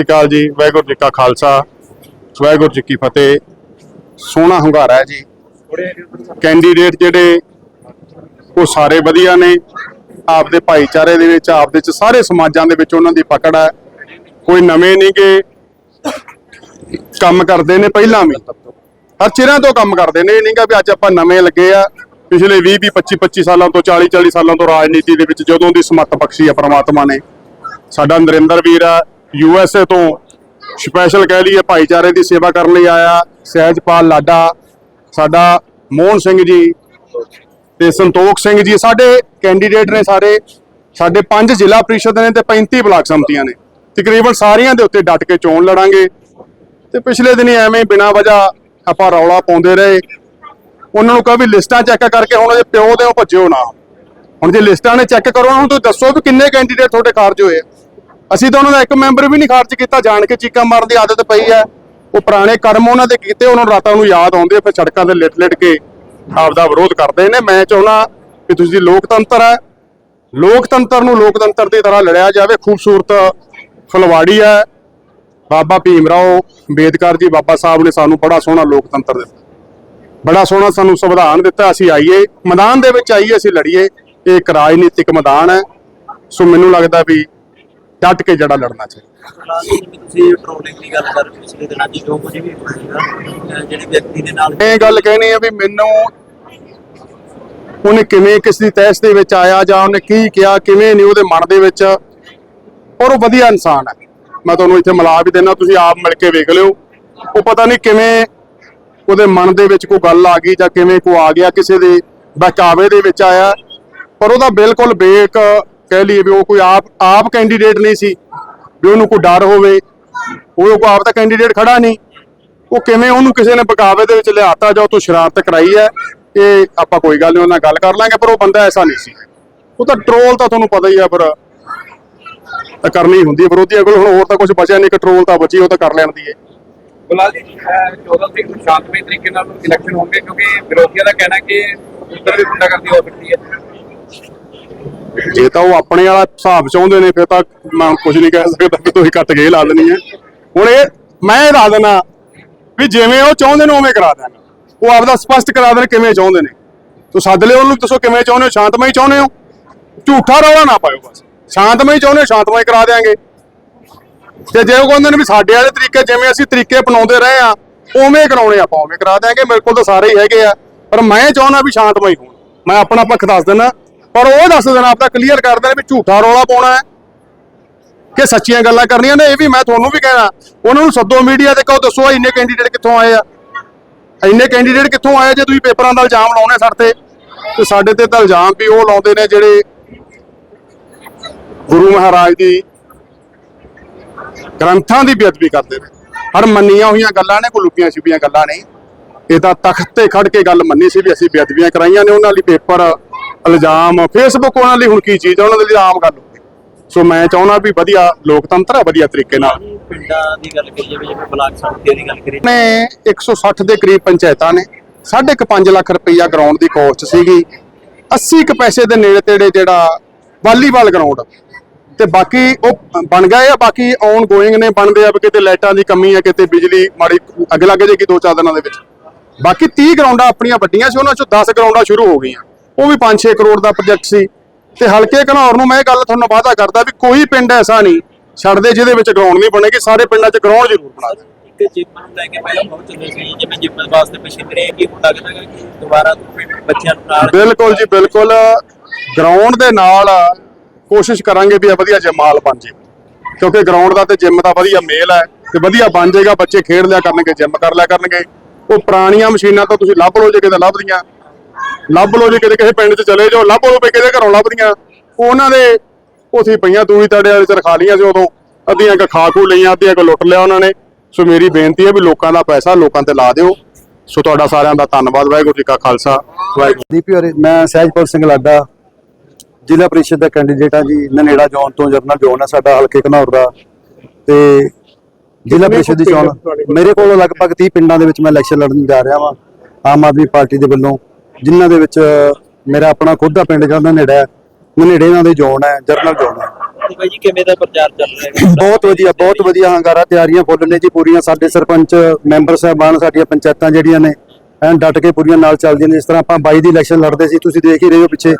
ਸ਼੍ਰੀ ਅਕਾਲ ਜੀ, ਵਾਹਿਗੁਰੂ ਜੀ ਕਾ ਖਾਲਸਾ, ਵਾਹਿਗੁਰੂ ਜੀ ਕੀ ਫਤਿਹ। ਸੋਹਣਾ ਹੁੰਗਾਰਾ ਹੈ ਜੀ। ਕੈਂਡੀਡੇਟ ਜਿਹੜੇ, ਉਹ ਸਾਰੇ ਵਧੀਆ ਨੇ। ਆਪਦੇ ਭਾਈਚਾਰੇ ਦੇ ਵਿੱਚ, ਆਪਦੇ ਚ ਸਾਰੇ ਸਮਾਜਾਂ ਦੇ ਵਿੱਚ ਉਹਨਾਂ ਦੀ ਪਕੜ ਹੈ। ਕੋਈ ਨਵੇਂ ਨਹੀਂਗੇ ਕੰਮ ਕਰਦੇ ਨੇ ਪਹਿਲਾਂ ਵੀ। ਹਰ ਚਿਰਾਂ ਤੋਂ ਕੰਮ ਕਰਦੇ ਨੇ। ਇਹ ਨਹੀਂਗਾ ਵੀ ਅੱਜ ਆਪਾਂ ਨਵੇਂ ਲੱਗੇ ਆ। ਪਿਛਲੇ 20 20 25 25 ਸਾਲਾਂ ਤੋਂ 40 40 ਸਾਲਾਂ ਤੋਂ ਰਾਜਨੀਤੀ ਦੇ ਵਿੱਚ ਜਦੋਂ ਦੀ ਸਮੱਤ ਬਖਸ਼ੀ ਆ ਪ੍ਰਮਾਤਮਾ ਨੇ। ਸਾਡਾ ਨਰਿੰਦਰ ਵੀਰ ਆ ਯੂ ਐਸ ਏ ਤੋਂ ਸਪੈਸ਼ਲ ਕਹਿ ਲਈਏ ਭਾਈਚਾਰੇ ਦੀ ਸੇਵਾ ਕਰਨ ਲਈ ਆਇਆ ਸਹਿਜਪਾਲ ਲਾਡਾ, ਸਾਡਾ ਮੋਹਨ ਸਿੰਘ ਜੀ ਤੇ ਸੰਤੋਖ ਸਿੰਘ ਜੀ, ਸਾਡੇ ਕੈਂਡੀਡੇਟ ਨੇ ਸਾਰੇ, ਸਾਡੇ ਪੰਜ ਜ਼ਿਲ੍ਹਾ ਪ੍ਰੀਸ਼ਦ ਨੇ ਤੇ 35 ਬਲਾਕ ਸੰਮਤੀਆਂ ਨੇ। ਤਕਰੀਬਨ ਸਾਰੀਆਂ ਦੇ ਉੱਤੇ ਡਟ ਕੇ ਚੋਣ ਲੜਾਂਗੇ। ਤੇ ਪਿਛਲੇ ਦਿਨੀ ਐਵੇਂ ਬਿਨਾਂ ਵਜ੍ਹਾ ਆਪਾਂ ਰੌਲਾ ਪਾਉਂਦੇ ਰਹੇ। ਉਹਨਾਂ ਨੂੰ ਕਹਾਂ ਵੀ ਲਿਸਟਾਂ ਚੈੱਕ ਕਰਕੇ ਹੁਣ ਜੇ ਪਿਓ ਦੇ ਭੱਜਿਓ ਨਾ। ਹੁਣ ਜੇ ਲਿਸਟਾਂ ਨੇ ਚੈੱਕ ਕਰੋ, ਹੁਣ ਤੁਸੀਂ ਦੱਸੋ ਵੀ ਕਿੰਨੇ ਕੈਂਡੀਡੇਟ ਤੁਹਾਡੇ ਖਾਰਜ ਹੋਏ ਆ। ਅਸੀਂ ਤਾਂ ਉਹਨਾਂ ਦਾ ਇੱਕ ਮੈਂਬਰ ਵੀ ਨਹੀਂ ਖਾਰਜ ਕੀਤਾ, ਜਾਣ ਕੇ ਚੀਕਾਂ ਮਾਰਨ ਦੀ ਆਦਤ ਪਈ ਹੈ। ਉਹ ਪੁਰਾਣੇ ਕਰਮ ਉਹਨਾਂ ਦੇ ਕੀਤੇ, ਉਹਨਾਂ ਨੂੰ ਰਾਤਾਂ ਨੂੰ ਯਾਦ ਆਉਂਦੇ ਫਿਰ ਸੜਕਾਂ ਤੇ ਲਿਟ ਲਿਟ ਕੇ ਆਪ ਦਾ ਵਿਰੋਧ ਕਰਦੇ ਨੇ। ਮੈਂ ਚਾਹੁੰਦਾ ਕਿ ਤੁਸੀਂ ਲੋਕਤੰਤਰ ਹੈ, ਲੋਕਤੰਤਰ ਨੂੰ ਲੋਕਤੰਤਰ ਦੀ ਤਰ੍ਹਾਂ ਲੜਿਆ ਜਾਵੇ। ਖੂਬਸੂਰਤ ਫਲਵਾੜੀ ਹੈ। ਬਾਬਾ ਭੀਮ ਰਾਓ ਅੰਬੇਦਕਰ ਜੀ, ਬਾਬਾ ਸਾਹਿਬ ਨੇ ਸਾਨੂੰ ਬੜਾ ਸੋਹਣਾ ਲੋਕਤੰਤਰ ਦਿੱਤਾ। ਬੜਾ ਸੋਹਣਾ ਸਾਨੂੰ ਸੰਵਿਧਾਨ ਦਿੱਤਾ। ਅਸੀਂ ਆਈਏ, ਮੈਦਾਨ ਦੇ ਵਿੱਚ ਆਈਏ, ਅਸੀਂ ਲੜੀਏ। ਇਹ ਇੱਕ ਰਾਜਨੀਤਿਕ ਮੈਦਾਨ ਹੈ। ਸੋ ਮੈਨੂੰ ਲੱਗਦਾ ਵੀ ਡਟ ਕੇ ਜੜਾ ਲੜਨਾ ਚਾਹੀਦਾ। ਤੁਸੀਂ ਟ੍ਰੋਲਿੰਗ ਦੀ ਗੱਲ ਕਰ ਰਹੇ ਹੋ ਪਿਛਲੇ ਦਿਨਾਂ ਦੀ ਜੋ ਕੁਝ ਵੀ ਹੋਇਆ ਅਹ ਜਿਹੜੇ ਵਿਅਕਤੀ ਦੇ ਨਾਲ ਇਹ ਗੱਲ ਕਹਿਣੀ ਆ ਵੀ ਮੈਨੂੰ ਉਹਨੇ ਕਿਵੇਂ ਕਿਸ ਦੀ ਤਹਿਸ ਦੇ ਵਿੱਚ ਆਇਆ ਜਾਂ ਉਹਨੇ ਕੀ ਕਿਹਾ ਕਿਵੇਂ ਨਹੀਂ ਉਹਦੇ ਮਨ ਦੇ ਵਿੱਚ ਔਰ ਉਹ ਵਧੀਆ ਇਨਸਾਨ ਹੈ ਮੈਂ ਤੁਹਾਨੂੰ ਇੱਥੇ ਮਿਲਾ ਵੀ ਦੇਣਾ ਤੁਸੀਂ ਆਪ ਮਿਲ ਕੇ ਵੇਖ ਲਿਓ। ਉਹ ਪਤਾ ਨਹੀਂ ਕਿਵੇਂ ਉਹਦੇ ਮਨ ਦੇ ਵਿੱਚ ਕੋਈ ਗੱਲ ਆ ਗਈ ਜਾਂ ਕਿਵੇਂ ਕੋ ਆ ਗਿਆ ਕਿਸੇ ਦੇ ਬਹਿਕਾਵੇ ਦੇ ਵਿੱਚ ਆਇਆ। ਪਰ ਉਹਦਾ ਬਿਲਕੁਲ ਬੇਕ ਕਹਿ ਲਈਏ ਵੀ ਉਹ ਕੋਈ ਆਪ ਆਪ ਕੈਂਡੀਡੇਟ ਨਹੀਂ ਸੀ, ਵੀ ਉਹਨੂੰ ਕੋਈ ਡਰ ਹੋਵੇ, ਉਹ ਕੋ ਆਪ ਤਾਂ ਕੈਂਡੀਡੇਟ ਖੜਾ ਨਹੀਂ। ਉਹ ਕਿਵੇਂ ਉਹਨੂੰ ਕਿਸੇ ਨੇ ਬਕਾਵੇ ਦੇ ਵਿੱਚ ਲਿਆਤਾ ਜਾਂ ਉਹ ਤੋਂ ਸ਼ਰਾਰਤ ਕਰਾਈ ਹੈ, ਇਹ ਆਪਾਂ ਕੋਈ ਗੱਲ ਨਹੀਂ ਉਹਨਾਂ ਨਾਲ ਗੱਲ ਕਰ ਲਾਂਗੇ, ਪਰ ਉਹ ਬੰਦਾ ਐਸਾ ਨਹੀਂ ਸੀ। ਉਹ ਤਾਂ ਟਰੋਲ ਤਾਂ ਤੁਹਾਨੂੰ ਪਤਾ ਹੀ ਆ ਪਰ ਤਾਂ ਕਰਨੀ ਹੁੰਦੀ ਹੈ ਵਿਰੋਧੀਆਂ ਕੋਲ ਹੁਣ ਹੋਰ ਤਾਂ ਕੁਝ ਬਚਿਆ ਨਹੀਂ ਕੰਟਰੋਲ ਤਾਂ ਬਚੀ, ਉਹ ਤਾਂ ਕਰ ਲੈਣ ਦੀ ਹੈ। ਬੁਲਾਲ ਜੀ ਅਹ 14 ਤਰੀਕ ਨੂੰ ਸ਼ਾਂਤਮਈ ਤਰੀਕੇ ਨਾਲ ਇਲੈਕਸ਼ਨ ਹੋਣਗੇ, ਕਿਉਂਕਿ ਵਿਰੋਧੀਆਂ ਦਾ ਕਹਿਣਾ ਕਿ ਉੱਧਰ ਵੀ ਗੁੰਡਾਗਰਦੀ ਹੋ ਸਕਦੀ ਹੈ। ਜੇ ਤਾਂ ਉਹ ਆਪਣੇ ਵਾਲਾ ਹਿਸਾਬ ਚਾਹੁੰਦੇ ਨੇ, ਫਿਰ ਤਾਂ ਮੈਂ ਕੁਝ ਨਹੀਂ ਕਹਿ ਸਕਦਾ ਕਿ ਤੁਸੀਂ ਕੱਟ ਕੇ ਲਾ ਦੇਣੀ ਹੈ। ਹੁਣ ਇਹ, ਮੈਂ ਇਹ ਲਾ ਦੇਣਾ ਵੀ ਜਿਵੇਂ ਉਹ ਚਾਹੁੰਦੇ ਨੇ, ਉਵੇਂ ਕਰਾ ਦੇਣਾ। ਉਹ ਆਪਦਾ ਸਪਸ਼ਟ ਕਰਾ ਦੇਣ ਕਿਵੇਂ ਚਾਹੁੰਦੇ ਨੇ। ਤੂੰ ਸੱਦ ਲਿਓ ਉਹਨੂੰ, ਦੱਸੋ ਕਿਵੇਂ ਚਾਹੁੰਦੇ ਹੋ, ਸ਼ਾਂਤਮਈ ਚਾਹੁੰਦੇ ਹੋ? ਝੂਠਾ ਰੌਲਾ ਨਾ ਪਾਇਓ ਬਸ। ਸ਼ਾਂਤਮਈ ਚਾਹੁੰਦੇ ਹੋ, ਸ਼ਾਂਤਮਈ ਕਰਾ ਦੇਾਂਗੇ ਤੇ ਜੇ ਉਹ ਕਹਿੰਦੇ ਨੇ ਵੀ ਸਾਡੇ ਵਾਲੇ ਤਰੀਕੇ ਜਿਵੇਂ ਅਸੀਂ ਤਰੀਕੇ ਅਪਣਾਉਂਦੇ ਰਹੇ ਆ ਉਵੇਂ ਕਰਾਉਣੇ ਆਪਾਂ, ਉਵੇਂ ਕਰਾ ਦਿਆਂਗੇ। ਮੇਰੇ ਕੋਲ ਤਾਂ ਸਾਰੇ ਹੀ ਹੈਗੇ ਆ। ਪਰ ਮੈਂ ਚਾਹੁੰਦਾ ਵੀ ਸ਼ਾਂਤਮਈ ਹੋਣ। ਮੈਂ ਆਪਣਾ ਪੱਖ ਦੱਸ ਦਿੰਦਾ ਪਰ ਉਹ ਦੱਸ ਦੇਣਾ ਆਪਦਾ ਕਲੀਅਰ ਕਰ ਦੇਣਾ ਵੀ ਝੂਠਾ ਰੌਲਾ ਪਾਉਣਾ ਹੈ। ਕਿ ਸੱਚੀਆਂ ਗੱਲਾਂ ਕਰਨੀਆਂ ਨੇ, ਇਹ ਵੀ ਮੈਂ ਤੁਹਾਨੂੰ ਵੀ ਕਹਿਣਾ। ਉਹਨਾਂ ਨੂੰ ਸੱਦੋ ਮੀਡੀਆ ਤੇ ਕਹੋ, ਦੱਸੋ ਇੰਨੇ ਕੈਂਡੀਡੇਟ ਕਿੱਥੋਂ ਆਏ ਆ। ਇੰਨੇ ਕੈਂਡੀਡੇਟ ਕਿੱਥੋਂ ਆਏ ਜੇ ਤੁਸੀਂ ਪੇਪਰਾਂ ਦਾ ਇਲਜ਼ਾਮ ਲਾਉਣੇ ਸਾਡੇ ਤੇ? ਤੇ ਸਾਡੇ ਤੇ ਤਾਂ ਇਲਜ਼ਾਮ ਵੀ ਉਹ ਲਾਉਂਦੇ ਨੇ ਜਿਹੜੇ ਗੁਰੂ ਮਹਾਰਾਜ ਦੀ ਗ੍ਰੰਥਾਂ ਦੀ ਬੇਅਦਬੀ ਕਰਦੇ ਨੇ। ਹਰ ਮੰਨੀਆਂ ਹੋਈਆਂ ਗੱਲਾਂ ਨੇ, ਕੋਈ ਲੁਕੀਆਂ ਛਿਪੀਆਂ ਗੱਲਾਂ ਨਹੀਂ। ਇਹ ਤਾਂ ਤਖਤ ਤੇ ਖੜ ਕੇ ਗੱਲ ਮੰਨੀ ਸੀ ਵੀ ਅਸੀਂ ਬੇਅਦਬੀਆਂ ਕਰਾਈਆਂ ਨੇ, ਉਹਨਾਂ ਲਈ ਪੇਪਰ ਇਲਜ਼ਾਮ ਫੇਸਬੁੱਕ ਉਹਨਾਂ ਲਈ ਹੁਣ ਕੀ ਚੀਜ਼ ਹੈ ਉਹਨਾਂ ਦੇ ਲਈ ਆਮ ਗੱਲ ਸੋ ਮੈਂ ਚਾਹੁੰਦਾ ਵੀ ਵਧੀਆ ਲੋਕਤੰਤਰ ਹੈ ਵਧੀਆ ਤਰੀਕੇ ਨਾਲ। ਪਿੰਡਾਂ ਦੀ ਗੱਲ ਕਰੀਏ ਵੀ ਜਿਵੇਂ ਬਲਾਕ ਸੰਮਤੀ ਦੀ ਗੱਲ ਕਰੀਏ। ਨੇ 160 ਦੇ ਕਰੀਬ ਪੰਚਾਇਤਾਂ ਨੇ ਸਾਢੇ ਕੁ ਪੰਜ ਲੱਖ ਰੁਪਈਆ ਗਰਾਊਂਡ ਦੀ ਕੋਸਟ ਸੀਗੀ 80 ਕੁ ਪੈਸੇ ਦੇ ਨੇੜੇ ਤੇੜੇ ਜਿਹੜਾ ਵਾਲੀਬਾਲ ਗਰਾਊਂਡ ਤੇ ਬਾਕੀ ਉਹ ਬਣ ਗਏ ਆ ਬਾਕੀ ਔਨ ਗੋਇੰਗ ਨੇ ਬਣਦੇ ਆ ਕਿਤੇ ਲਾਈਟਾਂ ਦੀ ਕਮੀ ਆ ਕਿਤੇ ਬਿਜਲੀ ਮਾੜੀ ਅੱਗ ਲੱਗ ਜਾਏਗੀ ਦੋ ਚਾਰ ਦਿਨਾਂ ਦੇ ਵਿੱਚ। ਬਾਕੀ 30 ਗਰਾਊਂਡਾਂ ਆਪਣੀਆਂ ਵੱਡੀਆਂ ਸੀ ਉਹਨਾਂ ਚੋਂ 10 ਗਰਾਊਂਡਾਂ ਸ਼ੁਰੂ ਹੋ ਗਈਆਂ। ਉਹ ਵੀ 5-6 ਕਰੋੜ ਦਾ ਪ੍ਰੋਜੈਕਟ ਸੀ। ਤੇ ਹਲਕੇ ਘਨੌਰ ਨੂੰ ਮੈਂ ਇਹ ਗੱਲ ਤੁਹਾਨੂੰ ਵਾਅਦਾ ਕਰਦਾ ਵੀ ਕੋਈ ਪਿੰਡ ਐਸਾ ਨਹੀਂ ਛੱਡਦੇ ਜਿਹਦੇ ਵਿੱਚ ਗਰਾਊਂਡ ਨਹੀਂ ਬਣੇਗੀ ਸਾਰੇ ਪਿੰਡਾਂ 'ਚ ਗਰਾਊਂਡ ਜ਼ਰੂਰ ਬਣਾ ਦੇ ਇੱਕ ਜਿਮ ਨੂੰ ਲੈ ਕੇ ਪਹਿਲਾਂ ਬਹੁਤ ਚੱਲੇ ਸੀ ਜਿਵੇਂ ਜਿਮ ਵਾਸਤੇ ਮਸ਼ੀਨਰੀ ਕੀ ਹੁਣ ਲੱਗਦਾ ਹੈ ਕਿ ਦੁਬਾਰਾ ਬੱਚਿਆਂ ਨੂੰ ਨਾਲ ਬਿਲਕੁਲ ਜੀ ਬਿਲਕੁਲ। ਗਰਾਊਂਡ ਦੇ ਨਾਲ ਕੋਸ਼ਿਸ਼ ਕਰਾਂਗੇ ਵੀ ਇਹ ਵਧੀਆ ਜਮਾਲ ਬਣ ਜੇ। ਕਿਉਂਕਿ ਗਰਾਊਂਡ ਦਾ ਤੇ ਜਿਮ ਦਾ ਵਧੀਆ ਮੇਲ ਹੈ ਤੇ ਵਧੀਆ ਬਣ ਜਾਏਗਾ ਬੱਚੇ ਖੇਡ ਲਿਆ ਕਰਨਗੇ ਜਿਮ ਕਰ ਲਿਆ ਕਰਨਗੇ। ਉਹ ਪੁਰਾਣੀਆਂ ਮਸ਼ੀਨਾਂ ਤਾਂ ਤੁਸੀਂ ਲੱਭ ਲਓ ਜੇ ਕਿਤੇ ਲੱਭਦੀਆਂ ਲੱਭ ਲਓ ਜੇ ਕਿਤੇ ਕਿਸੇ ਪਿੰਡ 'ਚ ਚਲੇ ਜਾਓ ਲੱਭ ਵੀ ਕਿਹਦੇ ਘਰੋਂ ਲੱਭਦੀਆਂ। ਉਹ ਉਹਨਾਂ ਦੇ ਉਥੇ ਪਈਆਂ ਤੂੜੀ ਤੜੇ ਵਾਲੇ ਚ ਰਖਾ ਲੀਆਂ ਸੀ ਉਦੋਂ। ਅੱਧੀਆਂ ਕ ਖਾ ਖੂ ਲਈਆਂ ਅੱਧੀਆਂ ਕ ਲੁੱਟ ਲਿਆ ਉਹਨਾਂ ਨੇ। ਸੋ ਮੇਰੀ ਬੇਨਤੀ ਹੈ ਵੀ ਲੋਕਾਂ ਦਾ ਪੈਸਾ ਲੋਕਾਂ ਤੇ ਲਾ ਦਿਓ। ਸੋ ਤੁਹਾਡਾ ਸਾਰਿਆਂ ਦਾ ਧੰਨਵਾਦ ਵਾਹਿਗੁਰੂ ਜੀ ਕਾ ਖਾਲਸਾ ਵਾਹਿਗੁਰੂ ਦੀਪੀ ਹੋਰੇ ਮੈਂ ਸਹਿਜਪੁਰ ਸਿੰਘ ਲਾਡਾ ਜ਼ਿਲ੍ਹਾ ਪ੍ਰੀਸ਼ਦ ਦਾ ਕੈਂਡੀਡੇਟ ਹਾਂ ਜੀ। ਨਨੇੜਾ ਜ਼ੋਨ ਤੋਂ ਜਰਨਲ ਜ਼ੋਨ ਹੈ ਸਾਡਾ ਹਲਕੇ ਘਨੌਰ ਦਾ। ਤੇ ਜ਼ਿਲ੍ਹਾ ਪ੍ਰੀਸ਼ਦ ਦੀ ਚੋਣ ਮੇਰੇ ਕੋਲ ਲਗਭਗ 30 ਪਿੰਡਾਂ ਦੇ ਵਿੱਚ ਮੈਂ ਇਲੈਕਸ਼ਨ ਲੜਨ ਜਾ ਰਿਹਾ ਵਾਂ ਆਮ ਆਦਮੀ ਪਾਰਟੀ ਦੇ ਵੱਲੋਂ। ਜਿਨ੍ਹਾਂ ਦੇ ਵਿੱਚ ਮੇਰਾ ਆਪਣਾ ਖੁਦ ਦਾ ਪਿੰਡ ਜਿਹੜਾ ਨੇੜਾ ਹੈ ਨੇੜੇ ਇਹਨਾਂ ਦੇ ਜ਼ੋਨ ਹੈ ਜਰਨਲ ਜ਼ੋਨ ਹੈ। ਤੇ ਬਾਈ ਜੀ ਕਿਵੇਂ ਦਾ ਪ੍ਰਚਾਰ ਚੱਲ ਰਿਹਾ ਹੈ? ਬਹੁਤ ਵਧੀਆ ਬਹੁਤ ਵਧੀਆ ਹੰਗਾਰਾ ਤਿਆਰੀਆਂ ਫੁੱਲ ਨੇ ਜੀ ਪੂਰੀਆਂ। ਸਾਡੇ ਸਰਪੰਚ ਮੈਂਬਰ ਸਾਹਿਬਾਨ ਸਾਡੀਆਂ ਪੰਚਾਇਤਾਂ ਜਿਹੜੀਆਂ ਨੇ ਐਨ ਡਟ ਕੇ ਪੂਰੀਆਂ ਨਾਲ ਚੱਲਦੀਆਂ ਨੇ। ਜਿਸ ਤਰ੍ਹਾਂ ਆਪਾਂ 22 ਦੀ ਇਲੈਕਸ਼ਨ ਲੜਦੇ ਸੀ ਤੁਸੀਂ ਦੇਖ ਹੀ ਰਹੇ ਹੋ ਪਿੱਛੇ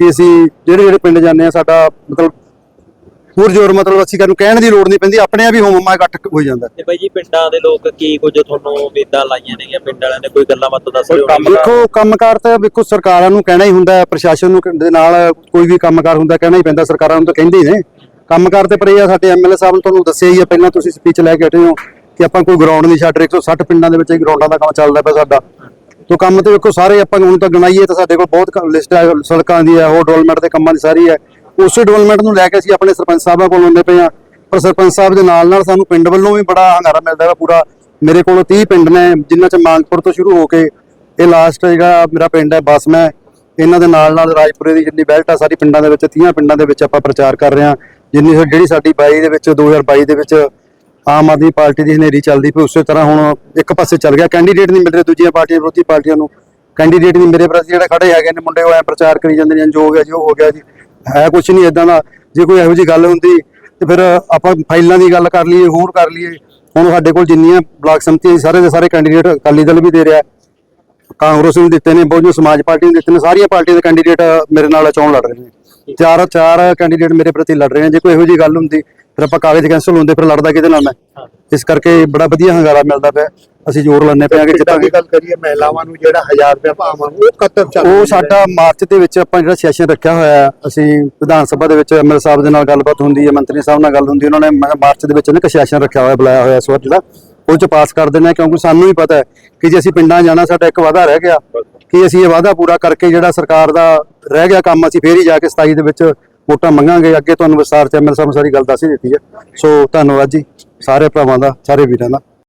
ਕਿ ਅਸੀਂ ਜਿਹੜੇ ਜਿਹੜੇ ਪਿੰਡ ਜਾਂਦੇ ਆ ਸਾਡਾ ਮਤਲਬ ਪੂਰ ਜੋਰ ਮਤਲਬ ਅਸੀਂ ਨੂੰ ਕਹਿਣ ਦੀ ਲੋੜ ਨਹੀਂ ਪੈਂਦੀ ਆਪਣੇ ਆਪ ਹੀ ਹੋਮਮਾ ਇਕੱਠ ਹੋ ਜਾਂਦਾ। ਤੇ ਬਾਈ ਜੀ ਪਿੰਡਾਂ ਦੇ ਲੋਕ ਕੀ ਕੁਝ ਤੁਹਾਨੂੰ ਉਮੀਦਾਂ ਲਾਈਆਂ ਨੇਗੀਆਂ? ਪਿੰਡ ਵਾਲਿਆਂ ਨੇ ਕੋਈ ਗੱਲਾਂ ਬਾਤਾਂ ਦੱਸ ਰਹੇ ਹੋ ਦੇਖੋ ਕੰਮਕਾਰ ਤਾਂ ਵੇਖੋ ਸਰਕਾਰਾਂ ਨੂੰ ਕਹਿਣਾ ਹੀ ਹੁੰਦਾ ਹੈ ਪ੍ਰਸ਼ਾਸਨ ਨੂੰ ਦੇ ਨਾਲ ਕੋਈ ਵੀ ਕੰਮਕਾਰ ਹੁੰਦਾ ਕਹਿਣਾ ਹੀ ਪੈਂਦਾ ਸਰਕਾਰਾਂ ਨੂੰ ਤਾਂ ਕਹਿੰਦੇ ਹੀ ਨੇ। ਕੰਮਕਾਰ ਤੇ ਪਰ ਇਹ ਆ ਸਾਡੇ ਐਮਐਲਏ ਸਾਹਿਬ ਨੇ ਤੁਹਾਨੂੰ ਦੱਸਿਆ ਹੀ ਆ ਪਹਿਲਾਂ ਤੁਸੀਂ ਸਪੀਚ ਲੈ ਕੇ ਹਟੇ ਹੋ ਕਿ ਆਪਾਂ ਕੋਈ ਗਰਾਊਂਡ ਨਹੀਂ ਛੱਡ ਰਹੇ 160 ਪਿੰਡਾਂ ਦੇ ਵਿੱਚ ਹੀ ਗਰਾਊਂਡਾਂ ਦਾ ਕੰਮ ਚੱਲਦਾ ਪਿਆ ਸਾਡਾ। ਤੋਂ ਕੰਮ ਤੇ ਵੇਖੋ ਸਾਰੇ ਆਪਾਂ ਹੁਣ ਤਾਂ ਗਣਾਈਏ ਤਾਂ ਸਾਡੇ ਕੋਲ ਬਹੁਤ ਲਿਸਟ ਹੈ ਸੜਕਾਂ ਦੀ ਹੈ ਹੋਰ ਡਿਵੈਲਪਮੈਂਟ ਦੇ ਕੰਮਾਂ ਦੀ ਸਾਰੀ ਹੈ ਉਸੇ ਡਿਵੈਲਪਮੈਂਟ ਨੂੰ ਲੈ ਕੇ ਅਸੀਂ ਆਪਣੇ ਸਰਪੰਚ ਸਾਹਿਬਾਂ ਕੋਲ ਆਉਂਦੇ ਪਏ ਆ ਪਰ ਸਰਪੰਚ ਸਾਹਿਬ ਦੇ ਨਾਲ ਨਾਲ ਸਾਨੂੰ ਪਿੰਡ ਵੱਲੋਂ ਵੀ ਬੜਾ ਹੰਗਾਰਾ ਮਿਲਦਾ ਹੈ ਪੂਰਾ। ਮੇਰੇ ਕੋਲ 30 ਪਿੰਡ ਨੇ, ਜਿਨ੍ਹਾਂ ਚ ਮਾਂਗਪੁਰ ਤੋਂ ਸ਼ੁਰੂ ਹੋ ਕੇ ਇਹ ਲਾਸਟ ਜਿਹੜਾ ਮੇਰਾ ਪਿੰਡ ਹੈ ਬਸਮੈ। ਇਹਨਾਂ ਦੇ ਨਾਲ ਨਾਲ ਰਾਜਪੁਰੇ ਦੀ ਜਿੰਨੀ ਬੈਲਟ ਆ, ਸਾਰੀ ਪਿੰਡਾਂ ਦੇ ਵਿੱਚ 30 ਪਿੰਡਾਂ ਦੇ ਵਿੱਚ ਆਪਾਂ ਪ੍ਰਚਾਰ ਕਰ ਰਹੇ ਹਾਂ। ਜਿੰਨੀ ਜਿਹੜੀ ਸਾਡੀ 22 ਦੇ ਵਿੱਚ 2022 ਦੇ ਵਿੱਚ ਆਮ ਆਦਮੀ ਪਾਰਟੀ ਦੀ ਹਨੇਰੀ ਚੱਲਦੀ ਪਈ, ਉਸੇ ਤਰ੍ਹਾਂ ਹੁਣ ਇੱਕ ਪਾਸੇ ਚੱਲ ਗਿਆ। ਕੈਂਡੀਡੇਟ ਨਹੀਂ ਮਿਲ ਰਹੇ ਦੂਜੀਆਂ ਪਾਰਟੀਆਂ, ਵਿਰੋਧੀ ਪਾਰਟੀਆਂ ਨੂੰ। ਕੈਂਡੀਡੇਟ ਨਹੀਂ ਮੇਰੇ ਪ੍ਰਤੀ ਜਿਹੜੇ ਖੜੇ ਹੈਗੇ ਨੇ, ਮੁੰਡੇ ਉਹ ਐ ਪ੍ਰਚਾਰ ਕਰੀ ਜਾਂਦੇ ਨੇ, ਜੋ ਹੋ ਗਿਆ ਜੀ, ਉਹ ਹੋ ਗਿਆ ਜੀ। ਹੈ ਕੁਝ ਨਹੀਂ ਇਦਾਂ ਦਾ। ਜੇ ਕੋਈ ਇਹੋ ਜੀ ਗੱਲ ਹੁੰਦੀ ਤੇ ਫਿਰ ਆਪਾਂ ਫਾਈਲਾਂ ਦੀ ਗੱਲ ਕਰ ਲਈਏ ਹੋਰ ਕਰ ਲਈਏ। ਹੁਣ ਸਾਡੇ ਕੋਲ ਜਿੰਨੀਆਂ ਬਲਾਕ ਸੰਮਤੀਆਂ ਸਾਰੇ ਦੇ ਸਾਰੇ ਕੈਂਡੀਡੇਟ ਅਕਾਲੀ ਦਲ ਵੀ ਦੇ ਰਿਹਾ। ਕਾਂਗਰਸ ਨੂੰ ਦਿੱਤੇ ਨੇ ਬਹੁਜਨ ਸਮਾਜ ਪਾਰਟੀ ਨੂੰ ਦਿੱਤੇ ਨੇ ਸਾਰੀਆਂ ਪਾਰਟੀਆਂ ਦੇ ਕੈਂਡੀਡੇਟ ਮੇਰੇ ਨਾਲ ਚੋਣ ਲੜ ਰਹੇ ਨੇ। ਚਾਰ ਚਾਰ ਕੈਂਡੀਡੇਟ ਮੇਰੇ ਪ੍ਰਤੀ ਲੜ ਰਹੇ ਨੇ। ਜੇ ਕੋਈ ਇਹੋ ਜੀ ਗੱਲ ਹੁੰਦੀ ਫਿਰ ਆਪਾਂ ਕਾਗਜ਼ ਕੈਂਸਲ ਹੁੰਦੇ ਫਿਰ ਲੜਦਾ ਕਿਹਦੇ ਨਾਲ ਮੈਂ? ਇਸ ਕਰਕੇ ਬੜਾ ਵਧੀਆ ਹੰਗਾਰਾ ਮਿਲਦਾ ਪਿਆ। ਅਸੀਂ ਜ਼ੋਰ ਲਾਉਂਦੇ ਪਿਆ ਕਿ ਜਿੱਦਾਂ ਦੀ ਗੱਲ ਕਰੀਏ ਮਹਿਲਾਵਾਂ ਨੂੰ ਜਿਹੜਾ 1000 ਰੁਪਏ ਭਾਵਾਂ ਉਹ ਕਤਰ ਚੱਲ ਉਹ ਸਾਡਾ ਮਾਰਚ ਦੇ ਵਿੱਚ ਆਪਾਂ ਜਿਹੜਾ ਸੈਸ਼ਨ ਰੱਖਿਆ ਹੋਇਆ ਹੈ, ਅਸੀਂ ਵਿਧਾਨ ਸਭਾ ਦੇ ਵਿੱਚ ਐਮਐਲ ਸਾਹਿਬ ਦੇ ਨਾਲ ਗੱਲਬਾਤ ਹੁੰਦੀ ਹੈ ਮੰਤਰੀ ਸਾਹਿਬ ਨਾਲ ਗੱਲ ਹੁੰਦੀ ਹੈ, ਉਹਨਾਂ ਨੇ ਮਾਰਚ ਦੇ ਵਿੱਚ ਨਾ ਇੱਕ ਸੈਸ਼ਨ ਰੱਖਿਆ ਹੋਇਆ ਬੁਲਾਇਆ ਹੋਇਆ ਇਸ ਵਾਰ ਜਿਹੜਾ ਉਹ ਚ ਪਾਸ ਕਰ ਦੇਣਾ ਹੈ, ਕਿਉਂਕਿ ਸਾਨੂੰ ਵੀ ਪਤਾ ਹੈ ਕਿ ਜੇ ਅਸੀਂ ਪਿੰਡਾਂ ਜਾਣਾ ਸਾਡਾ ਇੱਕ ਵਾਅਦਾ ਰਹਿ ਗਿਆ ਕਿ ਅਸੀਂ ਇਹ ਵਾਅਦਾ ਪੂਰਾ ਕਰਕੇ ਜਿਹੜਾ ਸਰਕਾਰ ਦਾ ਰਹਿ ਗਿਆ ਕੰਮ ਅਸੀਂ ਫੇਰ ਹੀ ਜਾ ਕੇ 27 ਦੇ ਵਿੱਚ ਵੋਟਾਂ ਮੰਗਾਂਗੇ। ਅੱਗੇ ਤੁਹਾਨੂੰ ਵਿਸਤਾਰ ਚ ਐਮਐਲ ਸਾਹਿਬ ਸਾਰੀ ਗੱਲ ਦੱਸ ਹੀ ਦਿੱਤੀ ਹੈ। ਸੋ ਧੰਨਵਾਦ ਜੀ ਸਾਰੇ ਭਰਾਵਾਂ ਦਾ ਸਾਰੇ ਵੀਰਾਂ ਦਾ।